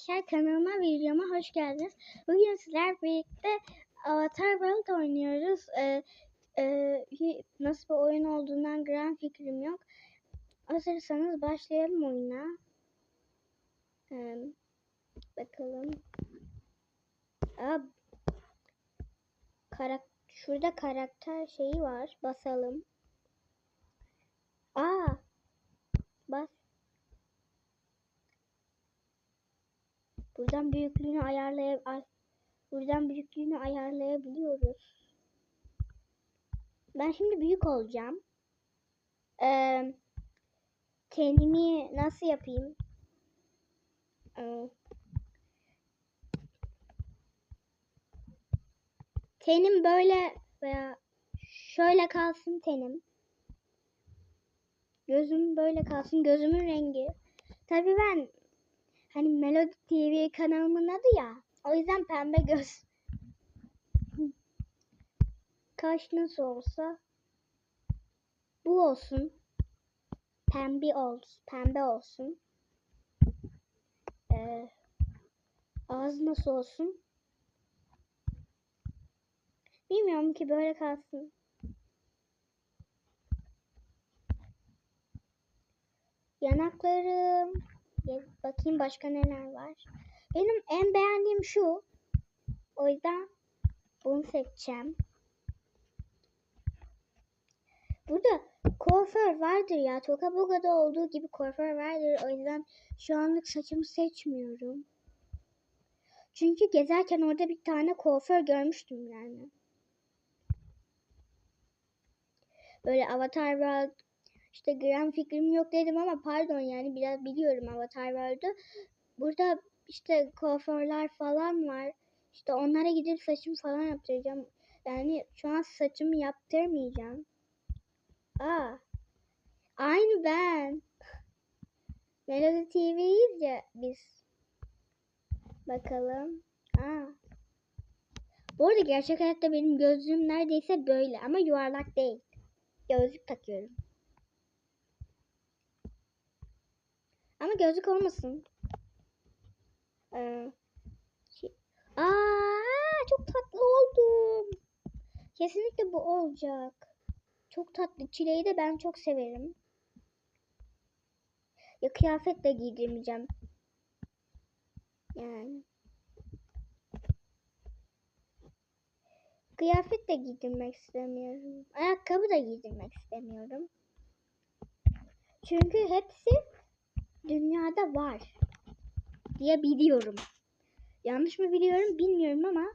arkadaşlar. Kanalıma videoma hoş geldiniz. Bugün sizler birlikte Avatar World oynuyoruz. Ee, e, nasıl bir oyun olduğundan gram fikrim yok. Hazırsanız başlayalım oyuna. Ee, bakalım. Aa, karak şurada karakter şeyi var. Basalım. Aa, bas. Buradan büyüklüğünü ayarlay ay- buradan büyüklüğünü ayarlayabiliyoruz. Ben şimdi büyük olacağım. Ee, kendimi nasıl yapayım? Ee, tenim böyle veya şöyle kalsın tenim. Gözüm böyle kalsın. Gözümün rengi. Tabii ben Hani Melody TV kanalımın adı ya. O yüzden pembe göz. Kaş nasıl olsa bu olsun. Pembe olsun. Pembe olsun. Ee, ağız nasıl olsun? Bilmiyorum ki böyle kalsın. Yanaklarım. Bakayım başka neler var. Benim en beğendiğim şu. O yüzden bunu seçeceğim. Burada kuaför vardır ya. Toka Boga'da olduğu gibi kuaför vardır. O yüzden şu anlık saçımı seçmiyorum. Çünkü gezerken orada bir tane kuaför görmüştüm yani. Böyle Avatar işte gram fikrim yok dedim ama pardon yani biraz biliyorum Avatar World'u. Burada işte kuaförler falan var. İşte onlara gidip saçımı falan yaptıracağım. Yani şu an saçımı yaptırmayacağım. Aa. Aynı ben. Melody TV'yiz ya biz. Bakalım. Aa. Bu arada gerçek hayatta benim gözlüğüm neredeyse böyle ama yuvarlak değil. Gözlük takıyorum. Ama gözlük olmasın. Ee, Aa, çok tatlı oldum. Kesinlikle bu olacak. Çok tatlı. Çileği de ben çok severim. Ya kıyafet de giydirmeyeceğim. Yani. Kıyafet de giydirmek istemiyorum. Ayakkabı da giydirmek istemiyorum. Çünkü hepsi dünyada var diye biliyorum. Yanlış mı biliyorum bilmiyorum ama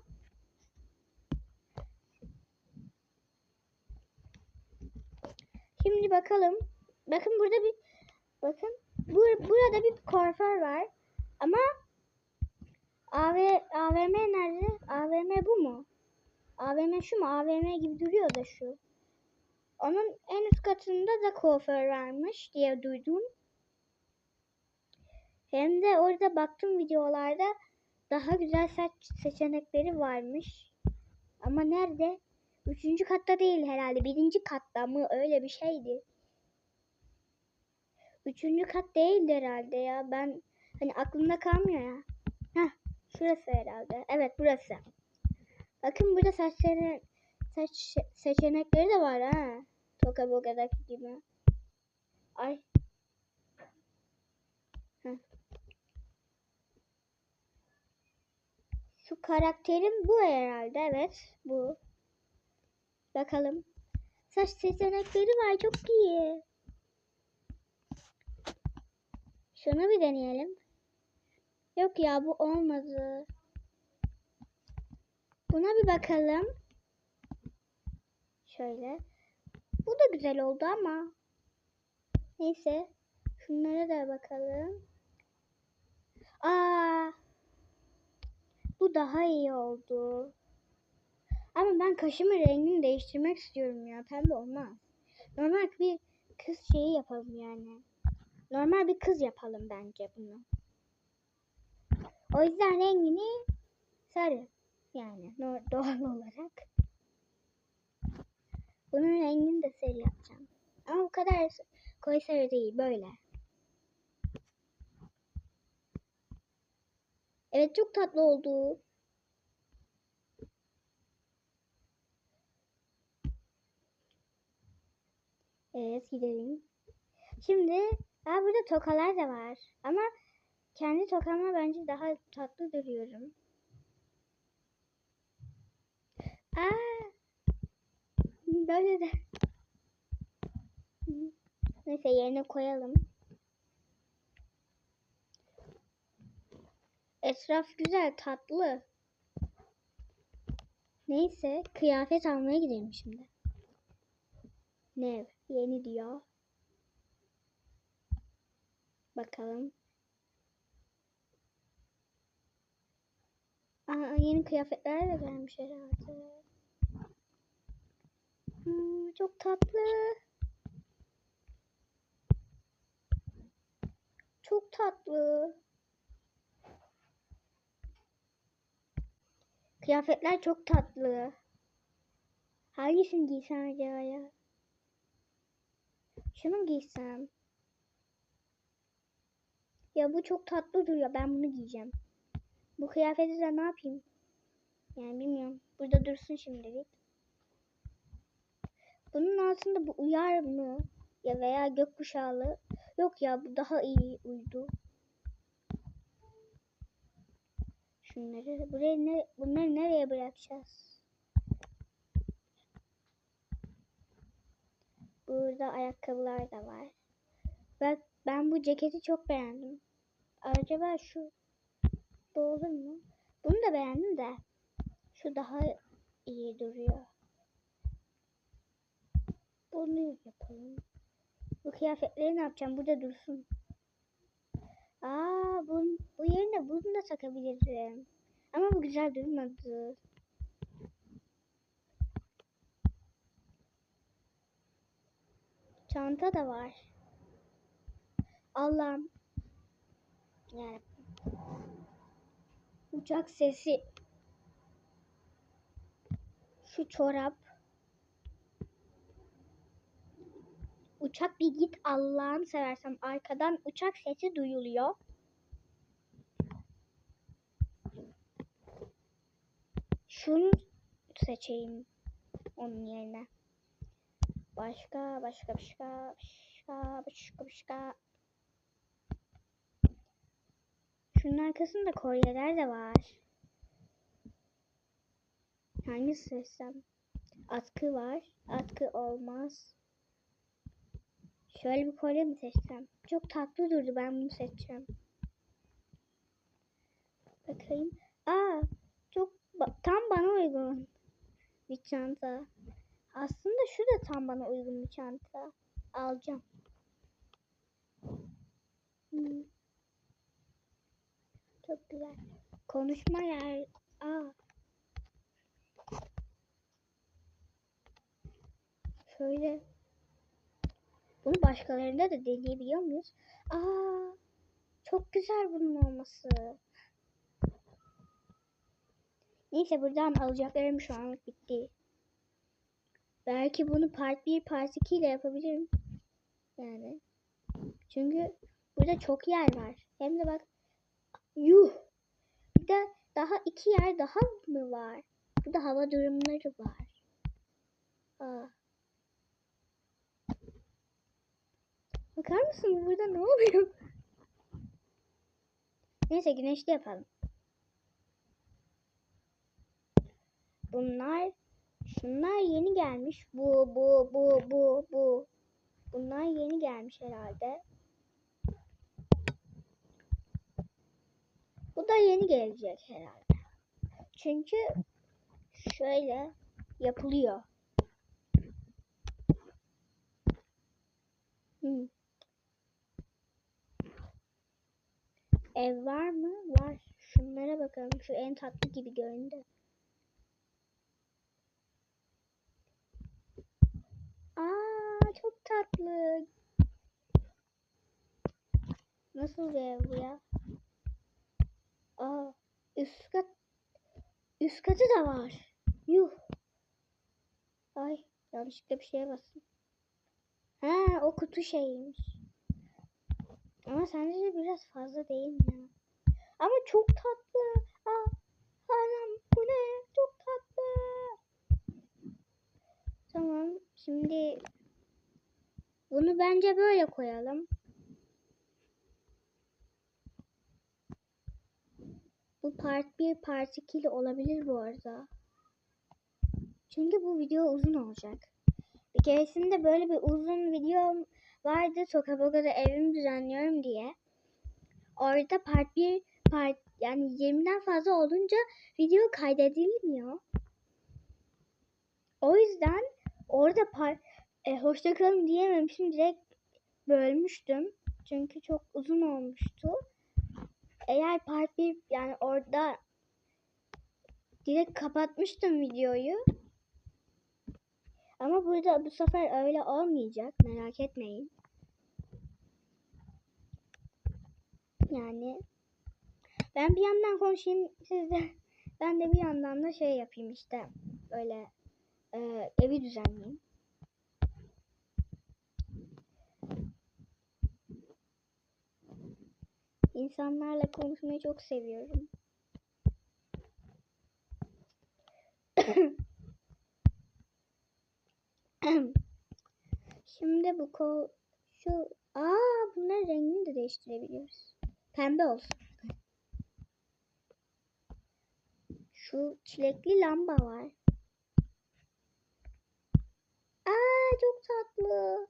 Şimdi bakalım. Bakın burada bir bakın bur burada bir kuaför var. Ama AV, AVM nerede? AVM bu mu? AVM şu mu? AVM gibi duruyor da şu. Onun en üst katında da kuaför varmış diye duydum. Hem de orada baktım videolarda daha güzel saç seçenekleri varmış. Ama nerede? Üçüncü katta değil herhalde. Birinci katta mı? Öyle bir şeydi. Üçüncü kat değildi herhalde ya. Ben hani aklımda kalmıyor ya. Heh, şurası herhalde. Evet burası. Bakın burada saçları saç seçenekleri de var ha. Toka Boga'daki gibi. Ay. Şu karakterim bu herhalde. Evet bu. Bakalım. Saç seçenekleri var. Çok iyi. Şunu bir deneyelim. Yok ya bu olmadı. Buna bir bakalım. Şöyle. Bu da güzel oldu ama. Neyse. Şunlara da bakalım. Aa. Bu daha iyi oldu. Ama ben kaşımın rengini değiştirmek istiyorum ya. Pembe olmaz. Normal bir kız şeyi yapalım yani. Normal bir kız yapalım bence bunu. O yüzden rengini sarı. Yani doğal olarak. Bunun rengini de sarı yapacağım. Ama bu kadar koyu sarı değil. Böyle. Evet çok tatlı oldu. Evet gidelim. Şimdi aa, burada tokalar da var. Ama kendi tokamla bence daha tatlı duruyorum. Aa, böyle de. Neyse yerine koyalım. Etraf güzel, tatlı. Neyse, kıyafet almaya gidelim şimdi. Ne? Yeni diyor. Bakalım. Aa, yeni kıyafetler de gelmiş herhalde. Hmm, çok tatlı. Çok tatlı. Kıyafetler çok tatlı. Hangisini giysem acaba ya? Şunu giysem? Ya bu çok tatlı duruyor. Ben bunu giyeceğim. Bu kıyafeti de ne yapayım? Yani bilmiyorum. Burada dursun şimdilik. Bunun altında bu uyar mı? Ya veya gökkuşağlı. Yok ya bu daha iyi uydu. Şunları buraya ne bunları nereye bırakacağız? Burada ayakkabılar da var. Ben ben bu ceketi çok beğendim. Acaba şu bu olur mu? Bunu da beğendim de şu daha iyi duruyor. Bunu yapalım. Bu kıyafetleri ne yapacağım? Burada dursun. Aa, bu, bu yerine bunu da takabilirim. Ama bu güzel durmadı. Çanta da var. Allah'ım. Yani uçak sesi. Şu çorap. Uçak bir git Allah'ını seversem arkadan uçak sesi duyuluyor. Şunu seçeyim onun yerine. Başka başka başka başka başka başka. Şunun arkasında kolyeler de var. Hangisi seçsem? Atkı var. Atkı olmaz. Şöyle bir kolye mi seçsem? Çok tatlı durdu. Ben bunu seçeceğim. Bakayım. Aa, çok ba- tam bana uygun bir çanta. Aslında şu da tam bana uygun bir çanta. Alacağım. Hmm. Çok güzel. Konuşma yer. Aa. Şöyle. Bunu başkalarında da deneyebiliyor muyuz? Aa. Çok güzel bunun olması. Neyse buradan alacaklarım şu anlık bitti. Belki bunu part 1 part 2 ile yapabilirim. Yani. Çünkü burada çok yer var. Hem de bak. Yuh. Bir de daha iki yer daha mı var? Burada hava durumları var. Aa. Bakar mısın burada ne oluyor? Neyse güneşli yapalım. Bunlar şunlar yeni gelmiş. Bu bu bu bu bu. Bunlar yeni gelmiş herhalde. Bu da yeni gelecek herhalde. Çünkü şöyle yapılıyor. Hmm. Ev var mı? Var. Şunlara bakalım. Şu en tatlı gibi göründü. Aa çok tatlı. Nasıl bir ev bu ya? Aa üst kat üst katı da var. Yuh. Ay yanlışlıkla bir şeye bastım. Ha o kutu şeymiş. Ama sence de biraz fazla değil mi ya? Ama çok tatlı. Aa, anam bu ne? Çok tatlı. Tamam. Şimdi bunu bence böyle koyalım. Bu part 1 part 2 olabilir bu arada. Çünkü bu video uzun olacak. Bir keresinde böyle bir uzun video vardı. Tokaboga'da evimi düzenliyorum diye. Orada part 1 part yani 20'den fazla olunca video kaydedilmiyor. O yüzden orada part e, hoşça kalın diyememişim. Direkt bölmüştüm. Çünkü çok uzun olmuştu. Eğer part 1 yani orada direkt kapatmıştım videoyu. Ama burada bu sefer öyle olmayacak. Merak etmeyin. Yani ben bir yandan konuşayım sizde. Ben de bir yandan da şey yapayım işte. Böyle e, evi düzenleyeyim. İnsanlarla konuşmayı çok seviyorum. Şimdi bu kol şu aa bunların rengini de değiştirebiliyoruz. Pembe olsun. Şu çilekli lamba var. Aa çok tatlı.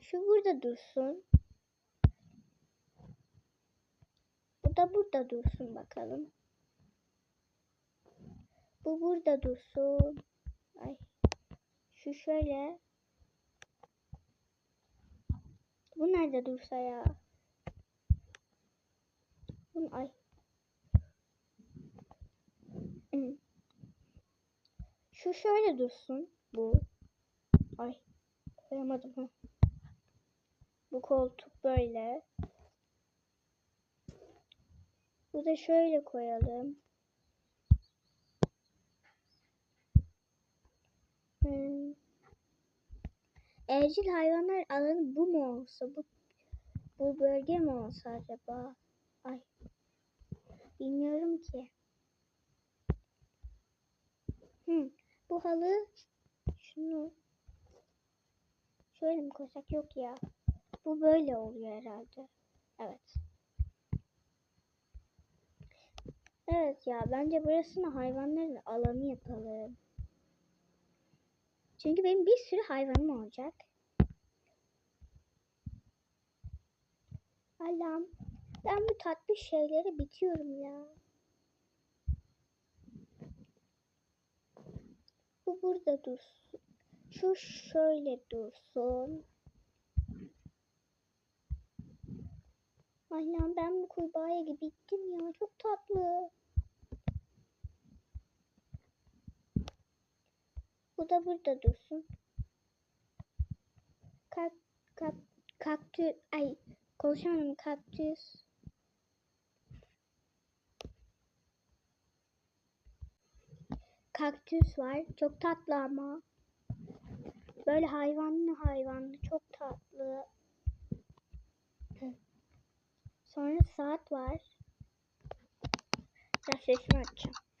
Şu burada dursun. Bu da burada dursun bakalım. Bu burada dursun. Ay. Şu şöyle. Bu nerede dursa ya? Bu ay. Hı. Şu şöyle dursun. Bu. Ay. Koyamadım ha. Bu koltuk böyle. Bu da şöyle koyalım. Hmm. Evcil hayvanlar alanı bu mu olsa, bu bu bölge mi olsa acaba? Ay. Bilmiyorum ki. Hmm. Bu halı şunu şöyle mi koysak yok ya. Bu böyle oluyor herhalde. Evet. Evet ya bence burasını hayvanların alanı yapalım. Çünkü benim bir sürü hayvanım olacak. Allah'ım ben bu tatlı şeyleri bitiyorum ya. Bu burada dursun. Şu şöyle dursun. Allah'ım ben bu kurbağaya gibi bittim ya. Çok tatlı. Bu da burada dursun. Kak, kak, kaktüs, ay konuşamadım kaktüs. Kaktüs var. Çok tatlı ama. Böyle hayvanlı hayvanlı. Çok tatlı. Sonra saat var. Biraz sesini açacağım.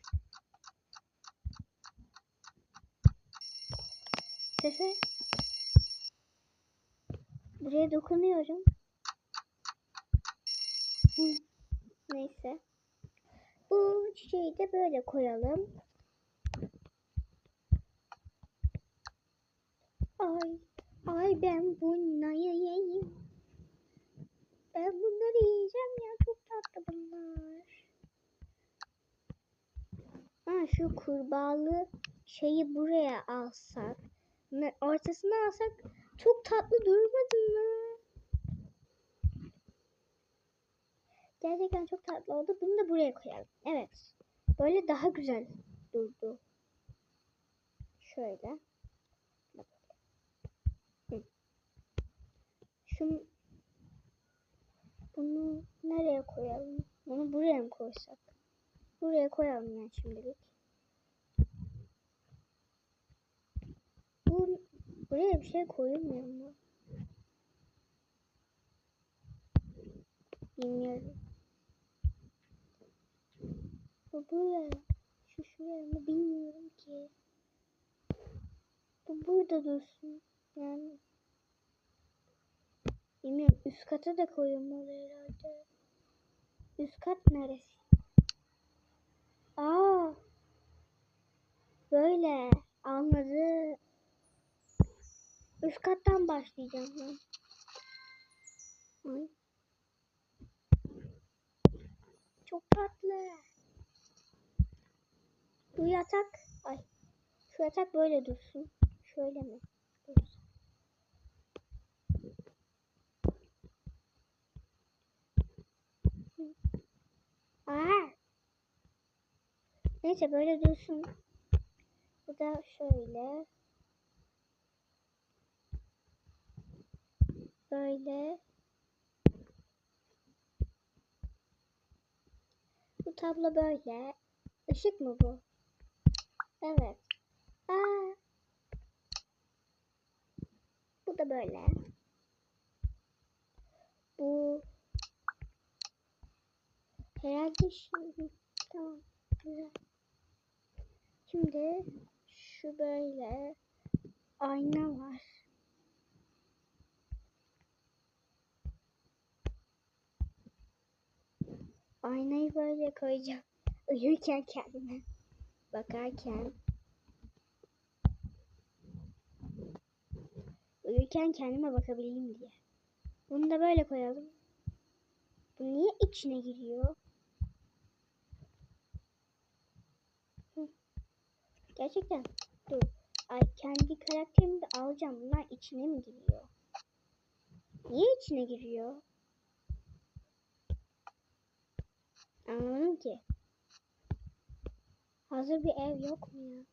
Sesi. Buraya dokunuyorum. Neyse. Bu çiçeği de böyle koyalım. Ay, ay ben bunları yiyeyim. Ben bunları yiyeceğim ya çok tatlı bunlar. Ha şu kurbağalı şeyi buraya alsak. Ortasına alsak çok tatlı durmadı mı? Gerçekten çok tatlı oldu. Bunu da buraya koyalım. Evet. Böyle daha güzel durdu. Şöyle. Şu bunu nereye koyalım? Bunu buraya mı koysak? Buraya koyalım yani şimdilik. Bu buraya bir şey koyulmuyor mu? Bilmiyorum. Bu buraya. Şu şuraya mı bilmiyorum ki. Bu burada dursun. Yani. Bilmiyorum. Üst kata da koyulmalı herhalde. Üst kat neresi? Aa. Böyle. Anladım. Üst kattan başlayacağım ben. Ay. Çok tatlı. Bu yatak, ay. Şu yatak böyle dursun. Şöyle mi? Aa. Neyse böyle dursun. Bu da şöyle. Böyle. Bu tablo böyle. Işık mı bu? Evet. Aa. Bu da böyle. Bu herhalde şimdi tamam güzel. Şimdi şu böyle ayna var. Aynayı böyle koyacağım. Uyurken kendime bakarken. Uyurken kendime bakabileyim diye. Bunu da böyle koyalım. Bu niye içine giriyor? Gerçekten. Dur. Ay kendi karakterimi de alacağım. Bunlar içine mi giriyor? Niye içine giriyor? Anlamadım ki. Hazır bir ev yok mu ya?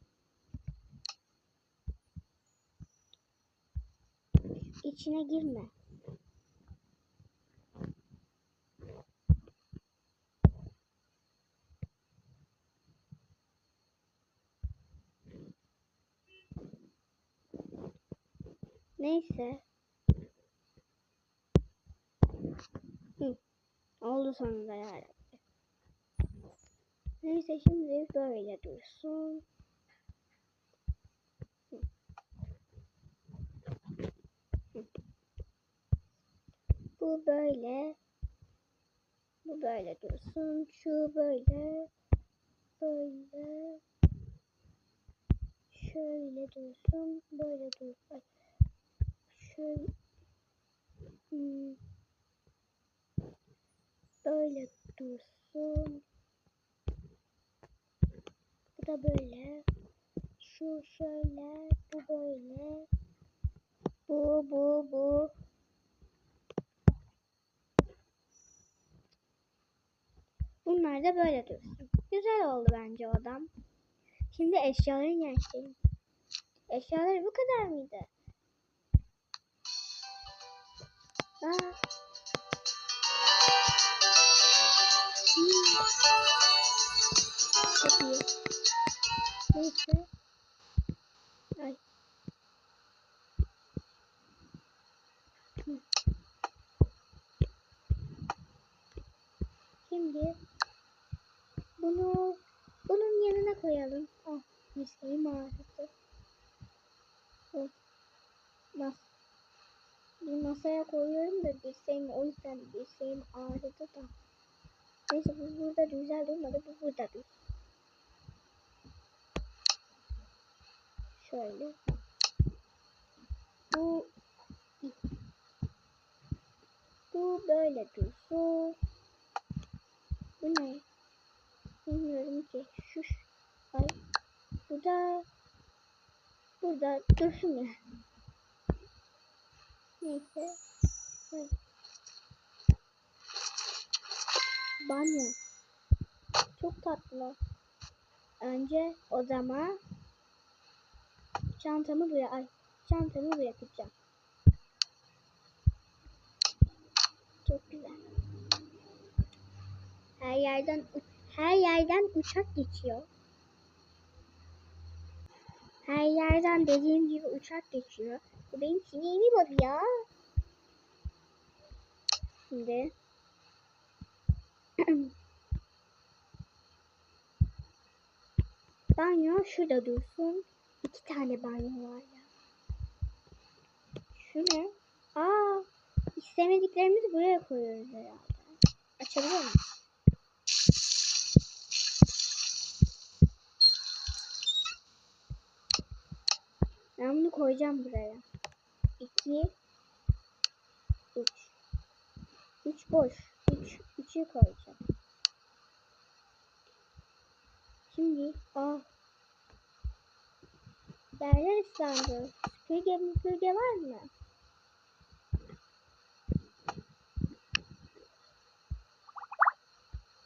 İçine girme. Neyse. Hı. Oldu sonunda yani. Neyse şimdi böyle dursun. Bu böyle. Bu böyle dursun. Şu böyle. Böyle. Şöyle dursun. Böyle dur. Ay. Şöyle. Hmm. Böyle dursun. Da böyle. Şu şöyle. Bu böyle. Bu bu bu. Bunlar da böyle dursun. Güzel oldu bence odam. Şimdi eşyaların yerleştirelim. Eşyaları bu kadar mıydı? Aa. Hmm. Çok iyi. Neyse. Ay. Şimdi bunu bunun yanına koyalım. Ah, mesleğim ağrıdı. Oh. Mas bir masaya koyuyorum da dirseğim o yüzden dirseğim ağrıdı da. Neyse bu burada güzel durmadı. Bu burada dur. Şöyle. Bu bu böyle dursun. Bu ne? Bilmiyorum ki. Şu ay. Bu da burada dursun ya. Neyse. Ay. Banyo. Çok tatlı. Önce odama çantamı buraya ay çantamı bırakacağım. Çok güzel. Her yerden her yerden uçak geçiyor. Her yerden dediğim gibi uçak geçiyor. Bu benim sinirimi bozuyor. Şimdi banyo şurada dursun. İki tane banyo var ya. Şu ne? Aa, istemediklerimizi buraya koyuyoruz herhalde. Açabiliyor muyum? Ben bunu koyacağım buraya. 2 3 3 boş. 3 3'ü koyacağım. Şimdi ah Yerler ıslandı. Süpürge süpürge var mı?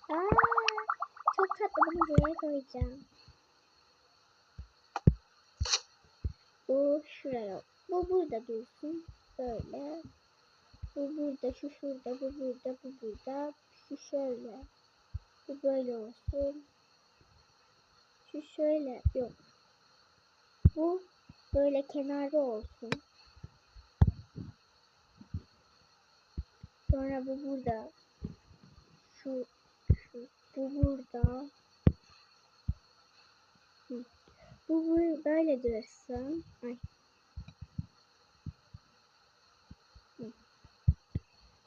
Aa, çok tatlı bunu buraya koyacağım. Bu şuraya. Bu burada dursun. Böyle. Bu burada, şu şurada, bu burada, bu burada. Şu şöyle. Bu böyle olsun. Şu şöyle. Yok. Bu böyle kenarda olsun. Sonra bu burada. Şu, şu bu burada. Bu, bu böyle dursun. Ay.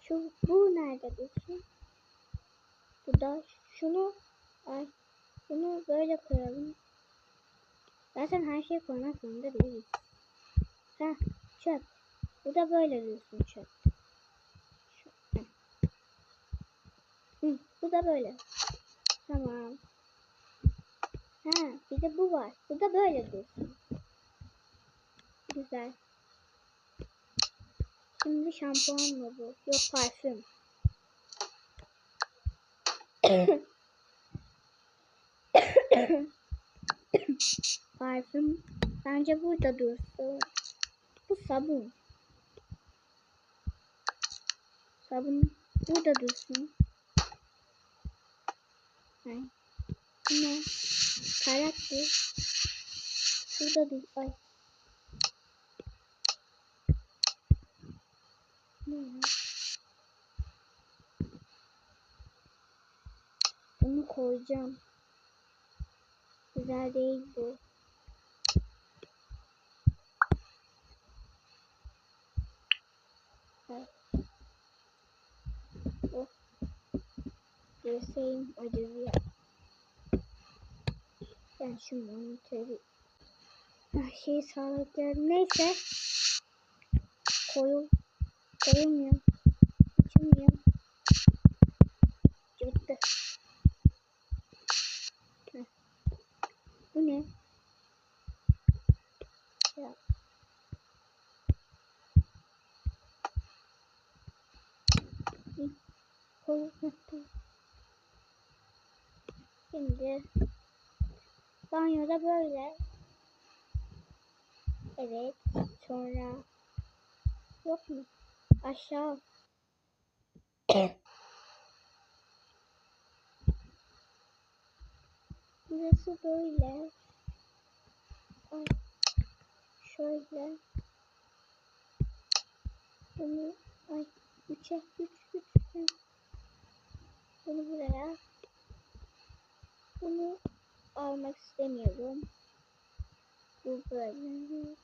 Şu bu nerede dursun? Bu da şunu ay bunu böyle koyalım. Zaten her şeyi koymak zorunda değiliz. Ha çöp. Bu da böyle dursun çöp. Hı, bu da böyle. Tamam. Ha bir de bu var. Bu da böyle dursun. Güzel. Şimdi şampuan mı bu? Yok parfüm. Parfüm bence burada dursun. Bu sabun. Sabun burada dursun. Ay. Ne? Karakter. Şurada dur. Ay. Ne? Bunu koyacağım. Güzel değil bu. Evet. Oh. Görseyim acısı ya. Ben şu monitörü her şeyi sağlıklıyorum. Neyse. Koyul. Koyulmuyor. Açılmıyor. Bitti. Heh. Bu ne? Ya. Hı. Koy. Heh, tamam. Şimdi banyoda böyle. Evet. Sonra yok mu? Aşağı. Burası böyle. Ay. Şöyle. Bunu ay üçe üç üç. üç. Bunu buraya. Bunu almak istemiyorum. Bu böyle.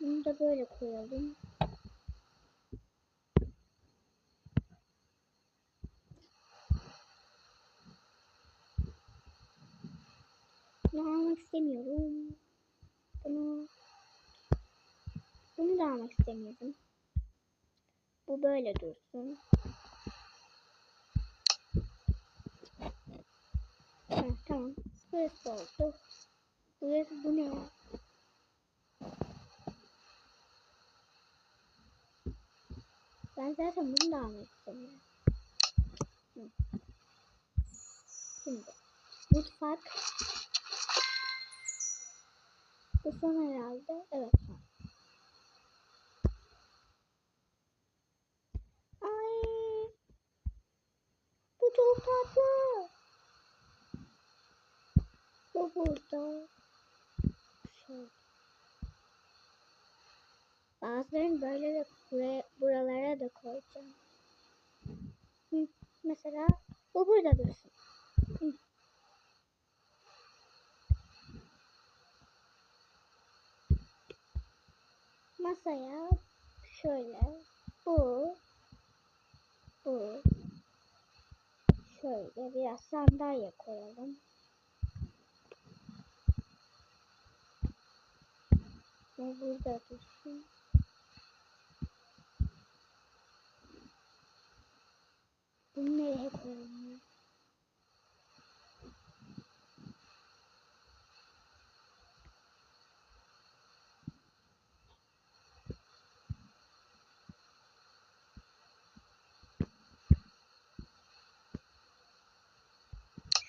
Bunu da böyle koyalım. Bunu almak istemiyorum. Bunu bunu da almak istemiyorum. Bu böyle dursun. Ha, Burası oldu. Burası bu ne? Ben zaten bunu da almak istemiyorum. Şimdi mutfak. Bu son herhalde. Evet son. Ay. Bu çok tatlı. Bu burada. Şöyle. Bazılarını böyle de buraya, buralara da koyacağım. Hı, mesela bu burada dursun. Hı. Masaya şöyle bu bu şöyle biraz sandalye koyalım. Bu burada dursun. Bunu nereye koyalım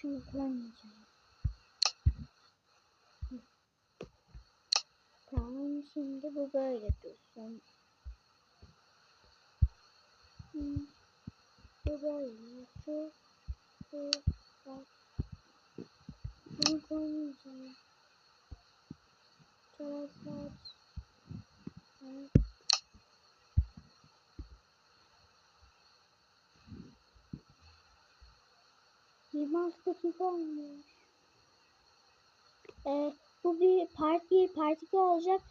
koymayacağım. Hı. Tamam şimdi bu böyle dursun. Bu böyle. Şu. Şu. Bak. Bunu koymayacağım. Çok saç. Evet. Yirmi altı dakika olmuş. Ee, bu bir part 1, part 2 olacak.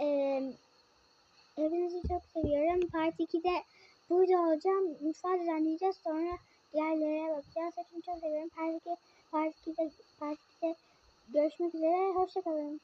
Ee, hepinizi çok seviyorum. Part 2'de burada olacağım. Mutfağı düzenleyeceğiz. Sonra diğerlere bakacağız. Hepinizi çok seviyorum. Part 2, part 2'de, part 2'de görüşmek üzere. Hoşçakalın.